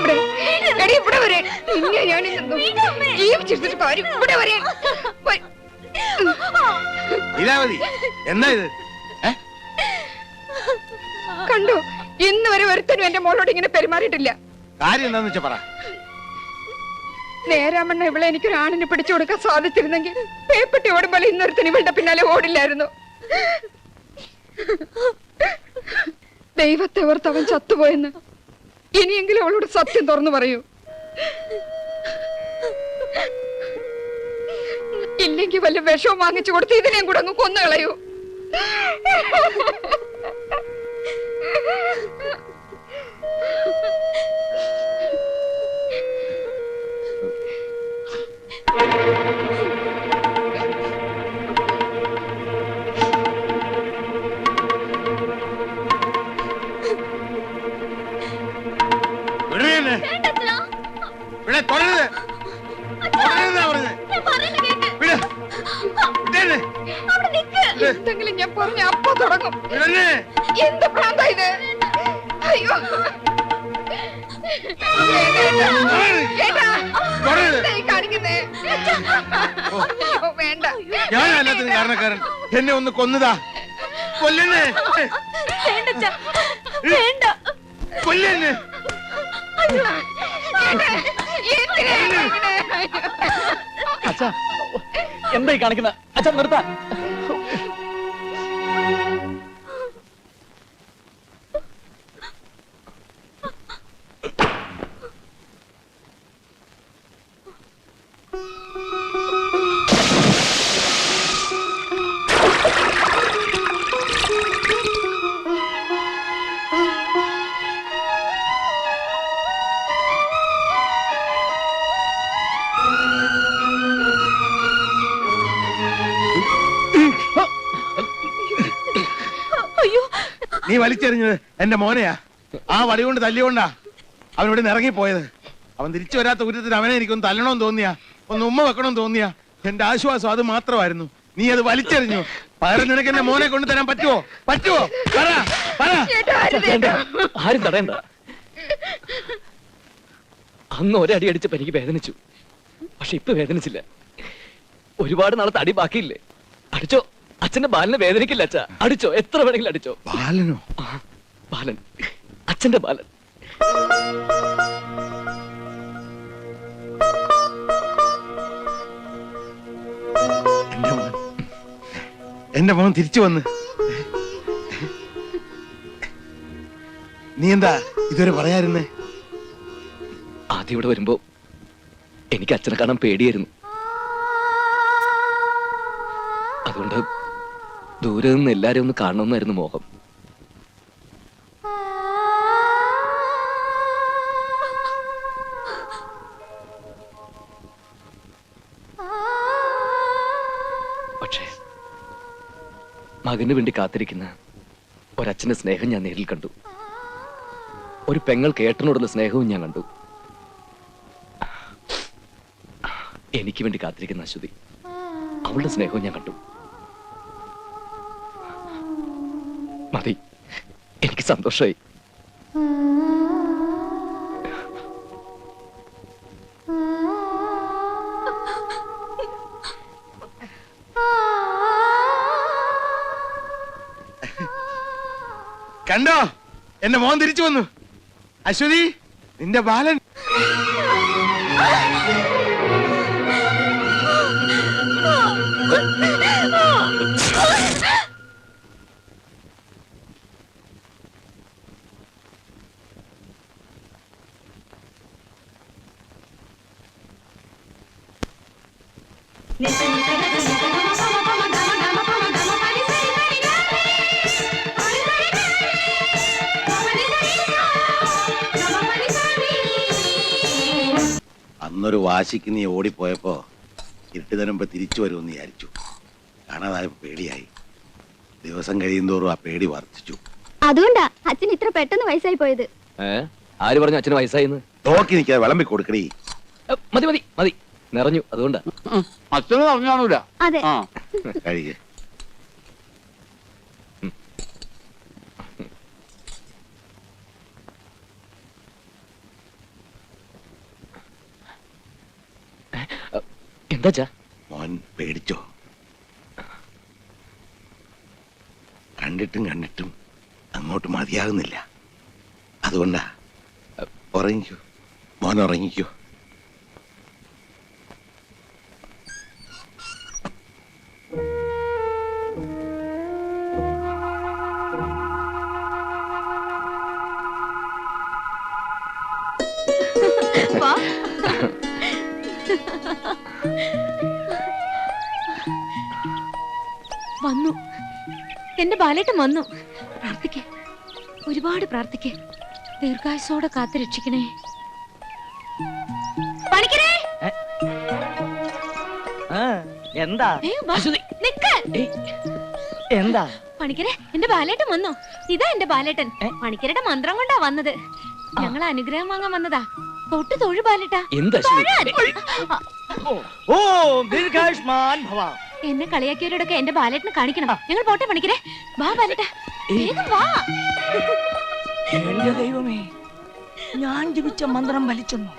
ഇവിടെ. എടി ഇവിടെ വരെ. നിന്നെ ഞാൻ കാര്യം ഇവിടെ വരെ. ലീലാവതി എന്താ ഇത്? കണ്ടോ? ഇന്ന് വരെ ഒരുത്തനും എന്റെ മോളോട് ഇങ്ങനെ പെരുമാറിയിട്ടില്ല. കാര്യം എന്താന്ന് വെച്ചാ പറ. നേരാമണ്ണ ഇവളെ എനിക്കൊരു ആണിന് പിടിച്ചു കൊടുക്കാൻ സാധിച്ചിരുന്നെങ്കിൽ പേപ്പട്ടി ഓടുമ്പോൾ ഇന്നൊരുത്തനും ഇവളുടെ പിന്നാലെ ഓടില്ലായിരുന്നു. ദൈവത്തെ ഓർത്തവൻ ചത്തുപോയെന്ന്. ഇനിയെങ്കിലും അവളോട് സത്യം തുറന്നു പറയൂ. ഇല്ലെങ്കിൽ വല്ല വിഷവും വാങ്ങിച്ചു കൊടുത്ത് ഇതിനെയും കൂടെ അങ്ങ് കൊന്നു കളയൂ എന്തെങ്കിലും ഞാൻ പറഞ്ഞ അപ്പൊ തുടങ്ങും. എന്ത് പ്രാന്ത ഇത്? അയ്യോ. വേണ്ട. ഞാൻ എല്ലാത്തിനും കാരണക്കാരൻ. എന്നെ ഒന്ന് കൊന്നതാ. കൊല്ലെന്നെ. കൊല്ലെന്നെ. എന്തിനാ ഇങ്ങനെ? അച്ഛാ എന്തായി കാണിക്കുന്ന? അച്ഛൻ നിർത്താൻ. നീ എന്റെ മോനെയാ. ആ വടി കൊണ്ട് തല്ലിക്കൊണ്ടാ അവനോട് ഇറങ്ങിപ്പോയത്. അവൻ തിരിച്ചു വരാത്ത ഉരുത്തിന് അവനെ എനിക്കൊന്ന് തല്ലണമെന്ന് തോന്നിയാ. ഒന്ന് ഉമ്മ വെക്കണമെന്ന് തോന്നിയാ. എന്റെ ആശ്വാസം അത് മാത്രമായിരുന്നു. നീ അത് വലിച്ചെറിഞ്ഞു. പകരം നിനക്ക് എന്റെ മോനെ കൊണ്ട് തരാൻ പറ്റുമോ പറ്റുമോ പറ. ആരും തടയണ്ട. അന്ന് ഒരടി അടിച്ചപ്പോ എനിക്ക് വേദനിച്ചു. പക്ഷെ ഇപ്പൊ വേദനിച്ചില്ല. ഒരുപാട് നാളെ അടി ബാക്കിയില്ലേ? അടിച്ചോ? അച്ഛന്റെ ബാലനെ വേദനിക്കില്ല അച്ഛ. അടിച്ചോ എത്ര വേണമെങ്കിലും അടിച്ചോ. ബാലനോ? ബാലൻ. അച്ഛന്റെ ബാലൻ. എന്റെ മോൻ എന്റെ മോൻ തിരിച്ചു വന്ന്. നീ എന്താ ഇതുവരെ പറയായിരുന്നേ ആദ്യം ഇവിടെ വരുമ്പോ എനിക്ക് അച്ഛനെ കാണാൻ പേടിയായിരുന്നു. ദൂരെ നിന്ന് എല്ലാരും ഒന്ന് കാണണമെന്നായിരുന്നു മോഹം. പക്ഷേ മകന് വേണ്ടി കാത്തിരിക്കുന്ന ഒരച്ഛന്റെ സ്നേഹം ഞാൻ നേരിൽ കണ്ടു. ഒരു പെങ്ങൾ കേട്ടനോടുള്ള സ്നേഹവും ഞാൻ കണ്ടു. എനിക്ക് വേണ്ടി കാത്തിരിക്കുന്ന അശ്വതി അവളുടെ സ്നേഹവും ഞാൻ കണ്ടു. സന്തോഷമായി കണ്ടോ? എന്റെ മോൻ തിരിച്ചു വന്നു. അശ്വതി നിന്റെ ബാലൻ അന്നൊരു വാശിക്ക് നീ ഓടിപ്പോയപ്പോ ഇരുട്ട് തരുമ്പോ തിരിച്ചു വരുമെന്ന് വിചാരിച്ചു. കാണാതായപ്പോ പേടിയായി. ദിവസം കഴിയുന്തോറും ആ പേടി വർദ്ധിച്ചു. അതുകൊണ്ടാ അച്ഛൻ ഇത്ര പെട്ടെന്ന് വയസ്സായി പോയത്? ആര് പറഞ്ഞു അച്ഛന് വയസ്സായിന്ന്? നോക്കി നിൽക്കാതെ വിളമ്പി കൊടുക്കണേ മതി മതി മതി. നിറഞ്ഞു അതുകൊണ്ടാ. അച്ഛന് അറിഞ്ഞാണൂല അതെ. കഴിയേ എന്താ മോൻ പേടിച്ചോ? കണ്ടിട്ടും കണ്ടിട്ടും അങ്ങോട്ട് മതിയാകുന്നില്ല. അതുകൊണ്ടാ ഉറങ്ങിക്കോ. മോൻ ഉറങ്ങിക്കോ. വന്നു. എന്റെ ബാലേട്ടൻ വന്നു. പ്രാർത്ഥിക്കേ. ഒരുപാട് പ്രാർത്ഥിക്കേ. ദീർഘായുസോടെ കാത്തു രക്ഷിക്കണേ. പണിക്കരേ! എന്താ. നിക്ക്. എന്താ? പണിക്കരെ എന്റെ ബാലേട്ടൻ വന്നു. ഇതാ എന്റെ ബാലേട്ടൻ. പണിക്കരുടെ മന്ത്രം കൊണ്ടാ വന്നത്. ഞങ്ങൾ അനുഗ്രഹം വാങ്ങാൻ വന്നതാ. തൊട്ട് തൊഴു ബാലേട്ടാ. എന്താ. ഓ ദീർഘായുഷ്മാൻ ഭവ. എന്നെ കളിയാക്കിയവരോടൊക്കെ എന്റെ ബാലേട്ടനെ കാണിക്കണം. ഞങ്ങൾ പോട്ടെ പണിക്കരെ? വാ ബാലറ്റ വേഗം വാ. എന്റെ ദൈവമേ ഞാൻ ജപിച്ച മന്ത്രം വലിച്ചെന്നു?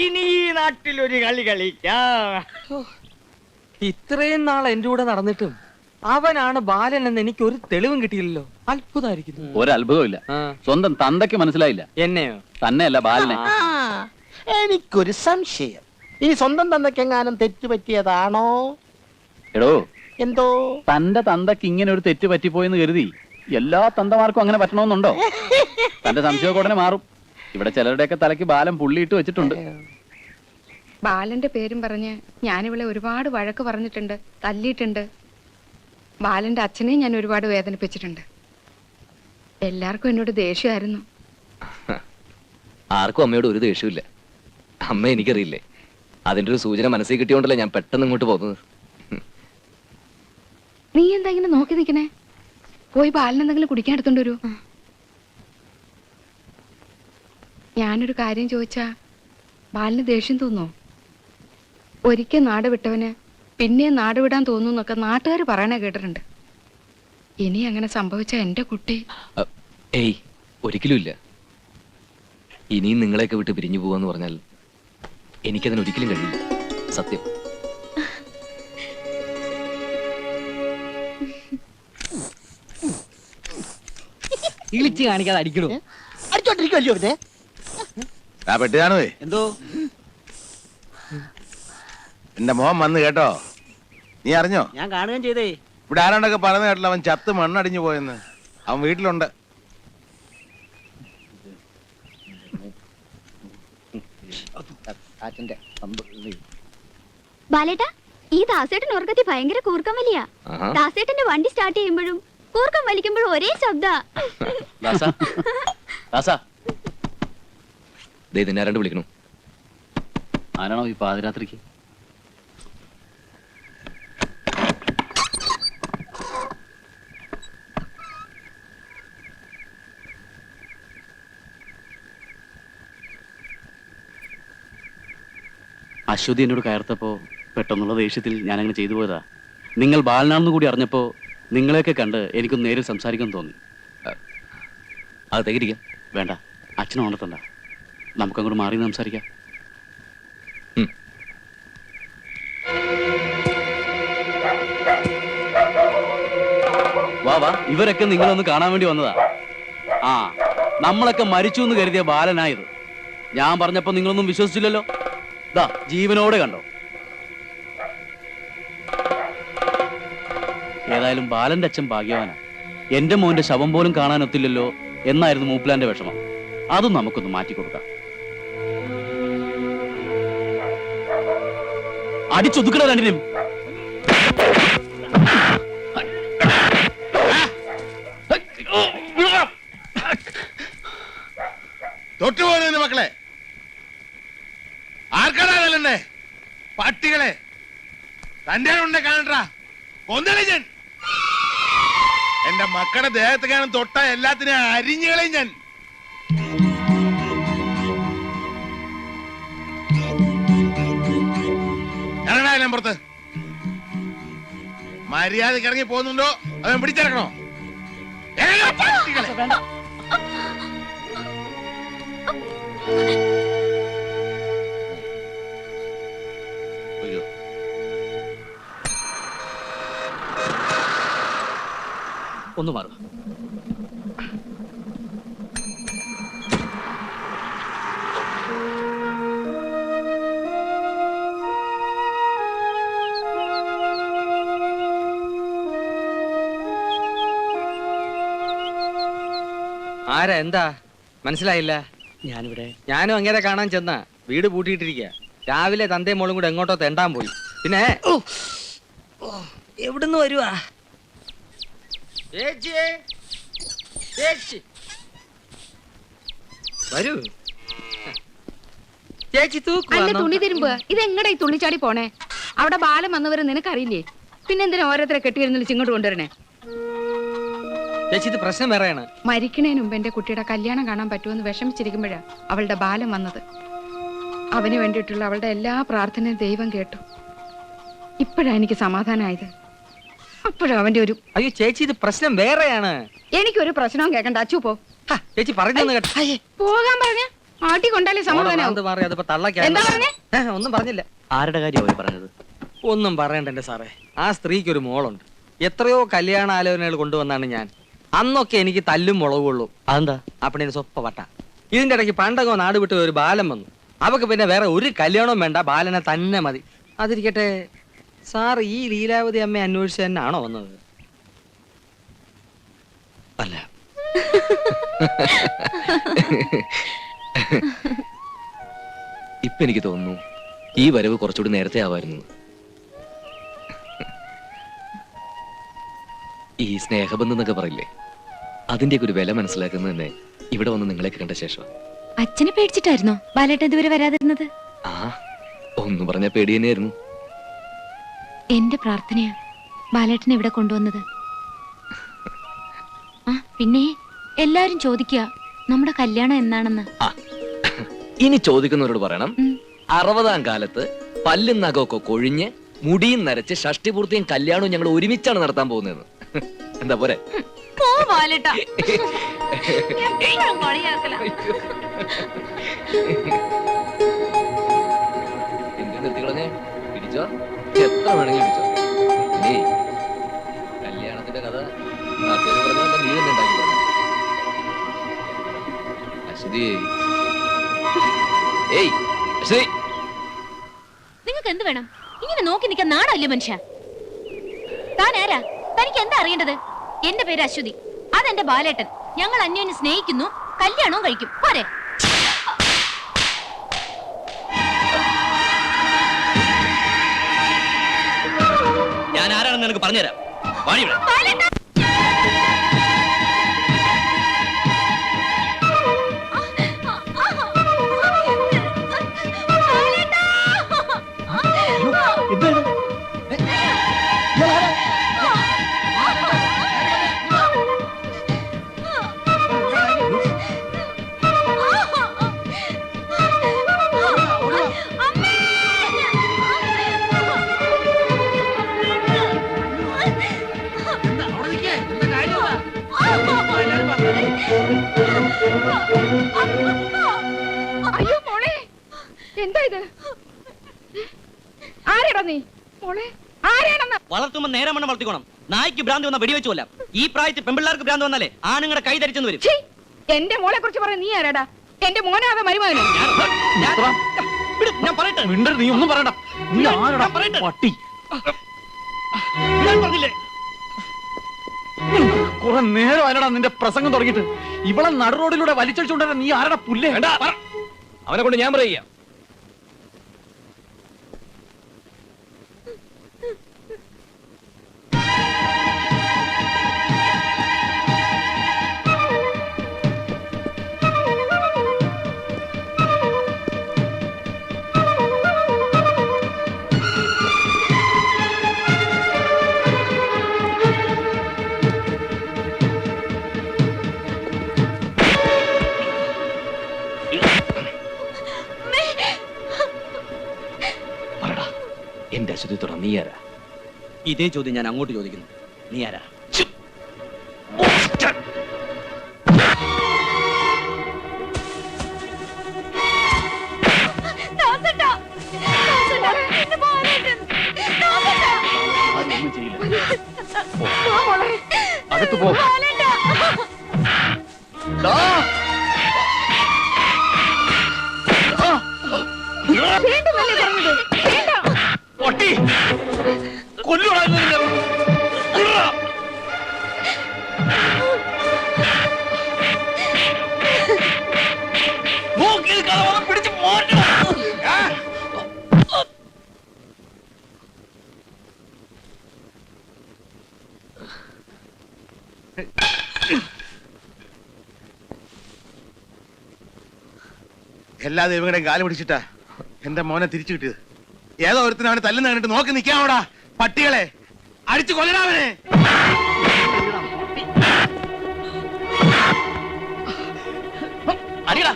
ഇനി ഈ നാട്ടിൽ ഒരു കളി കളിക്കാം. ഇത്രയും നാൾ എന്റെ കൂടെ നടന്നിട്ടും അവനാണ് ബാലൻ എന്ന് എനിക്ക് ഒരു തെളിവും കിട്ടിയില്ലല്ലോ. അത്ഭുതമായിരിക്കുന്നു. ഒരത്ഭുതമില്ല സ്വന്തം തന്തയ്ക്ക് മനസ്സിലായില്ല. എന്നെയോ? തന്നെയല്ല ബാലനെ. എനിക്കൊരു സംശയം. ഈ സ്വന്തം തന്തയ്ക്കെങ്ങാനും തെറ്റ് പറ്റിയതാണോ എടോ എന്തോ? തന്റെ തന്തക്ക് ഇങ്ങനെ ഒരു തെറ്റ് പറ്റിപ്പോയെന്ന് കരുതി എല്ലാ തന്തമാർക്കും അങ്ങനെ പറ്റണമെന്നുണ്ടോ? തന്റെ സംശയമൊക്കെ ഉടനെ മാറും. ഇവിടെ ചിലരുടെയൊക്കെ തലയ്ക്ക് ബാലം പുള്ളിയിട്ട് വെച്ചിട്ടുണ്ട്. ബാലന്റെ പേരും പറഞ്ഞ് ഞാനിവളെ ഒരുപാട് വഴക്ക് പറഞ്ഞിട്ടുണ്ട് തല്ലിയിട്ടുണ്ട്. ബാലന്റെ അച്ഛനെയും ഞാൻ ഒരുപാട് വേദനിപ്പിച്ചിട്ടുണ്ട്. എല്ലാവർക്കും എന്നോട് ദേഷ്യമായിരുന്നു. ആർക്കും അമ്മയോട് ഒരു ദേഷ്യമില്ല അമ്മ എനിക്കറിയില്ലേ. അതിന്റെ ഒരു സൂചന മനസ്സിൽ കിട്ടിയോണ്ടല്ലേ ഞാൻ പെട്ടെന്ന് ഇങ്ങോട്ട് പോകുന്നത്. നീ എന്താ ഇങ്ങനെ നോക്കി നിൽക്കണേ? പോയി ബാലൻ എന്തെങ്കിലും കുടിക്കാൻ എടുത്തോണ്ട് വരൂ. ഞാനൊരു കാര്യം ചോദിച്ചാ ബാലിന് ദേഷ്യം തോന്നോ ഒരിക്കൽ നാട് വിട്ടവന് പിന്നെ നാട് വിടാൻ തോന്നുന്നൊക്കെ നാട്ടുകാർ പറയണേ കേട്ടിട്ടുണ്ട്. ഇനി അങ്ങനെ സംഭവിച്ച എന്റെ കുട്ടി ഏയ് ഒരിക്കലും ഇല്ല. ഇനിയും നിങ്ങളെയൊക്കെ വിട്ട് പിരിഞ്ഞു പോവാന്ന് പറഞ്ഞാൽ എനിക്കതിന് ഒരിക്കലും കഴിയില്ല. സത്യം. ഇളിച്ച് കാണിക്കാതെ അടിക്കണോ. അടിച്ചോണ്ടിരിക്കുമല്ലോ പിന്നെ ആ എന്തോ? എന്റെ മോഹം വന്ന് കേട്ടോ. നീ അറിഞ്ഞോ? ഞാൻ കാണുകയും ചെയ്തേ. ഇവിടെ ആരാണ്ടൊക്കെ പറഞ്ഞു കേട്ടില്ല അവൻ ചത്ത് മണ്ണടിഞ്ഞു പോയെന്ന്. അവൻ വീട്ടിലുണ്ട്. ബാലേട്ടാ ഈ ദാസേട്ടൻ ഉറക്കത്തി ഭയങ്കര കൂർക്കം വലിയ. ദാസേട്ടന്റെ വണ്ടി സ്റ്റാർട്ട് ചെയ്യുമ്പോഴും കൂർക്കം വലിക്കുമ്പോഴും ഒരേ ശബ്ദ. വിളിക്കണു? ആരാണോ ഈ പാതിരാത്രിക്ക്? അശ്വതി എന്നോട് കയർത്തപ്പോ പെട്ടെന്നുള്ള ദേഷ്യത്തിൽ ഞാൻ അങ്ങനെ ചെയ്തു പോയതാ. നിങ്ങൾ ബാലനാണെന്ന് കൂടി അറിഞ്ഞപ്പോ നിങ്ങളെയൊക്കെ കണ്ട് എനിക്കൊന്ന് നേരിൽ സംസാരിക്കാൻ തോന്നി. അത് തകരിക്കാം വേണ്ട അച്ഛനെ ഉണർത്തണ്ട നമുക്കങ്ങോട്ട് മാറി സംസാരിക്കാം. വാ വാ ഇവരൊക്കെ നിങ്ങളൊന്ന് കാണാൻ വേണ്ടി വന്നതാ. ആ നമ്മളൊക്കെ മരിച്ചു എന്ന് കരുതിയ ബാലനായത് ഞാൻ പറഞ്ഞപ്പോ നിങ്ങളൊന്നും വിശ്വസിച്ചില്ലല്ലോ? ദാ ജീവനോടെ കണ്ടോ? ഏതായാലും ബാലന്റെ അച്ഛൻ ഭാഗ്യവാനാ. എന്റെ മോന്റെ ശവം പോലും കാണാനൊത്തില്ലല്ലോ എന്നായിരുന്നു മൂപ്പിലാന്റെ വിഷമം. അതും നമുക്കൊന്ന് മാറ്റിക്കൊടുക്കാം. അടിച്ചൊതുക്കണ രണ്ടിനും. തൊട്ടുപോലെ മക്കളെ. പട്ടികളെ. തന്റെ ഉണ്ട് കാണട്ടാ കൊന്നളി എന്റെ മക്കളുടെ ദേഹത്ത് കാണും തൊട്ട എല്ലാത്തിനെയും അരിഞ്ഞുകളെ ഞാൻ. ഇറങ്ങടാ ഞാൻ പുറത്ത്? ഇറങ്ങി പോകുന്നുണ്ടോ? അവൻ പിടിച്ചിറക്കണോ? പട്ടികളെ. ഒന്ന് മാറും ആരാ? എന്താ? മനസ്സിലായില്ല. ഞാനിവിടെ. ഞാനും അങ്ങേരെ കാണാൻ ചെന്ന. വീട് പൂട്ടിയിട്ടിരിക്കുക രാവിലെ തന്തേ മോളും കൂടെ എങ്ങോട്ടോ തെണ്ടാൻ പോയി. പിന്നെ? എവിടുന്ന് വരുവാ? ചേച്ചിയേ, ചേച്ചി. വരൂ. ചേച്ചി അല്ല തുണി തുണി ഇത് ഇതെങ്ങടാ ഈ തുള്ളിച്ചാടി പോണേ? അവിടെ ബാലം വന്നവരെ നിനക്കറിയില്ലേ? പിന്നെ എന്തിനാ ഓരോരുത്തരെ കെട്ടിയിരുന്നില്ല ഇങ്ങോട്ട് കൊണ്ടുവരണേ? ചേച്ചി ഇത് പ്രശ്നം വേറെയാണ്. മരിക്കണേന് മുമ്പ് എന്റെ കുട്ടിയുടെ കല്യാണം കാണാൻ പറ്റുമെന്ന് വിഷമിച്ചിരിക്കുമ്പോഴാ അവളുടെ ബാലം വന്നത്. അവന് വേണ്ടിയിട്ടുള്ള അവളുടെ എല്ലാ പ്രാർത്ഥനയും ദൈവം കേട്ടു. ഇപ്പോഴാ എനിക്ക് സമാധാനമായത്. അപ്പോഴാ അവന്റെ ഒരു അയ്യോ ചേച്ചി ഇത് പ്രശ്നം വേറെയാണ്. എനിക്കൊരു പ്രശ്നവും കേക്കണ്ട. അച്ചു പോ. ഹാ, ചേച്ചി പറഞ്ഞു കേട്ടോ. പോകാൻ പറഞ്ഞ? ആട്ടി കൊണ്ടാലേ സമാധാനാവും മാറി അതിപ്പോ തള്ളക്കാ എന്താ പറഞ്ഞേ? ഒന്നും പറഞ്ഞില്ല. ആരുടെ കാര്യമാണ് പറഞ്ഞത്? ഒന്നും പറയണ്ട എന്റെ സാറേ. ആ സ്ത്രീക്ക് ഒരു മോളുണ്ട്. എത്രയോ കല്യാണ ആലോചനകൾ കൊണ്ടുവന്നാണ് ഞാൻ. അന്നൊക്കെ എനിക്ക് തല്ലും മുളകുള്ളൂ അതെന്താ? അപ്പണിന് സ്വപ്പ വട്ട ഇതിന്റെ ഇടയ്ക്ക് പണ്ടങ്ങോ നാട് വിട്ട് ഒരു ബാലൻ വന്നു. അവക്ക് പിന്നെ വേറെ ഒരു കല്യാണവും വേണ്ട. ബാലനെ തന്നെ മതി. അതിരിക്കട്ടെ സാർ ഈ ലീലാവതി അമ്മ അന്വേഷിച്ച് തന്നെയാണോ വന്നത്? അല്ല. ഇപ്പൊ എനിക്ക് തോന്നുന്നു ഈ വരവ് കുറച്ചുകൂടി നേരത്തെ ആവായിരുന്നു. ഈ സ്നേഹബന്ധം എന്നൊക്കെ പറയില്ലേ? അതിന്റെയൊക്കെ ഒരു വില മനസ്സിലാക്കുന്നത് തന്നെ ഇവിടെ വന്ന് നിങ്ങളെ കണ്ട ശേഷം. അച്ഛനെ പേടിച്ചിട്ടായിരുന്നോ? ബാലേട്ടൻ ഇതുവരെ വരാതിരുന്നത്? ആ ഒന്നും പറഞ്ഞ പേടി തന്നെയായിരുന്നു. എന്റെ പ്രാർത്ഥനയാ ബാലേട്ടനെ ഇവിടെ കൊണ്ടുവന്നത്. ആ പിന്നെ എല്ലാരും ചോദിക്കുക നമ്മുടെ കല്യാണം എന്നാണെന്ന്. ആ ഇനി ചോദിക്കുന്നവരോട് പറയണം. അറുപതാം കാലത്ത് പല്ലും നഖമൊക്കെ കൊഴിഞ്ഞ് മുടിയും നരച്ച് ഷഷ്ടിപൂർത്തിയും കല്യാണവും ഞങ്ങൾ ഒരുമിച്ചാണ് നടത്താൻ പോകുന്നത്. എന്താ പോരെ? പോ നിങ്ങൾക്ക് എന്ത് വേണം? ഇങ്ങനെ നോക്കി നിൽക്കാൻ നാണല്ലേ മനുഷ്യ? താൻ ആരാ? തനിക്ക് എന്താ അറിയേണ്ടത്? എന്റെ പേര് അശ്വതി. അതെന്റെ ബാലേട്ടൻ. ഞങ്ങൾ അന്യോന്യം സ്നേഹിക്കുന്നു കല്യാണവും കഴിക്കും. ആരാണെന്ന് നിനക്ക് പറഞ്ഞുതരാം. വാടി ഇവിടെ. എന്താ ഇത്? ആരാടാ നീ? മോളെ ആരാണെന്ന് വളർത്തുമ്പോ നേരെ മണ്ണം വളർത്തിക്കോണം. നായ്ക്ക് ഭ്രാന്തി വന്ന വെടിവെച്ചു കൊല്ലാം ഈ പ്രായത്തിൽ പെമ്പിള്ളാർക്ക് ഭ്രാന്ത് വന്നാലേ ആണുങ്ങളുടെ കൈ ധരിച്ചെന്ന് വരും. ഛീ, എന്റെ മോളെ കുറിച്ച് പറയാൻ നീ ആരാടാ? എന്റെ മോനാതെ മരുമകനോ? ഞാൻ- വിട്, ഞാൻ പറയട്ടെ. മിണ്ടരുത്, നീ ഒന്നും പറയണ്ട. നീ ആരടാ ഞാൻ പറയട്ടെ. പട്ടി. ഞാൻ പറഞ്ഞില്ലേ? കുറെ നേരം ആരടാ നിന്റെ പ്രസംഗം തുടങ്ങിയിട്ട്. ഇവളെ നടുറോഡിലൂടെ വലിച്ചടിച്ചുകൊണ്ടിരുന്ന വലിച്ചടിച്ചുകൊണ്ടാ നീ ആരടാ പുല്ലേ? അവനെ കൊണ്ട് ഞാൻ പറയുക. ഇതേ ചോദ്യം ഞാൻ അങ്ങോട്ട് ചോദിക്കുന്നു. നീ ആരാ? അകത്ത് പോ. എല്ലാ ദൈവങ്ങളുടെയും കാൽ പിടിച്ചിട്ടാ എന്റെ മോനെ തിരിച്ചു കിട്ടിയത്. ഏതോ ഒരുത്തിനവനെ തല്ലുന്ന കണ്ടിട്ട് നോക്കി നിൽക്കാമോടാ പട്ടികളെ അടിച്ചു കൊല്ലടാവനെ അടിയടാ.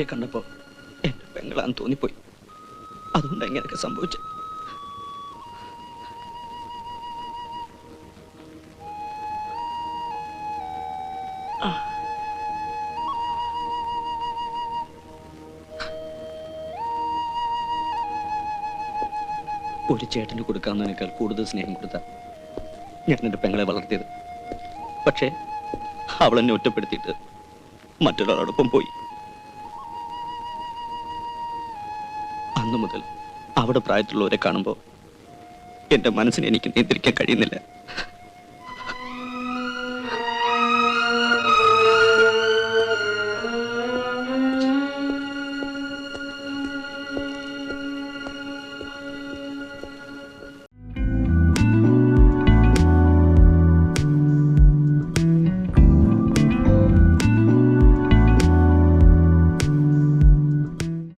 പെൺകുട്ടിയെ കണ്ടപ്പോ എന്റെ പെങ്ങളാന്ന് തോന്നിപ്പോയി. അതുകൊണ്ട് ഇങ്ങനെയൊക്കെ സംഭവിച്ചു. ഒരു ചേട്ടന് കൊടുക്കാവുന്നതിനേക്കാൾ കൂടുതൽ സ്നേഹം കൊടുത്ത ഞാൻ എന്റെ പെങ്ങളെ വളർത്തിയത്. പക്ഷേ അവളെന്നെ ഒറ്റപ്പെടുത്തിയിട്ട് മറ്റൊരാളോടൊപ്പം പോയി. അന്നു മുതൽ അവിടെ പ്രായത്തിലുള്ളവരെ കാണുമ്പോൾ എന്റെ മനസ്സിനെ എനിക്ക് നിയന്ത്രിക്കാൻ കഴിയുന്നില്ല.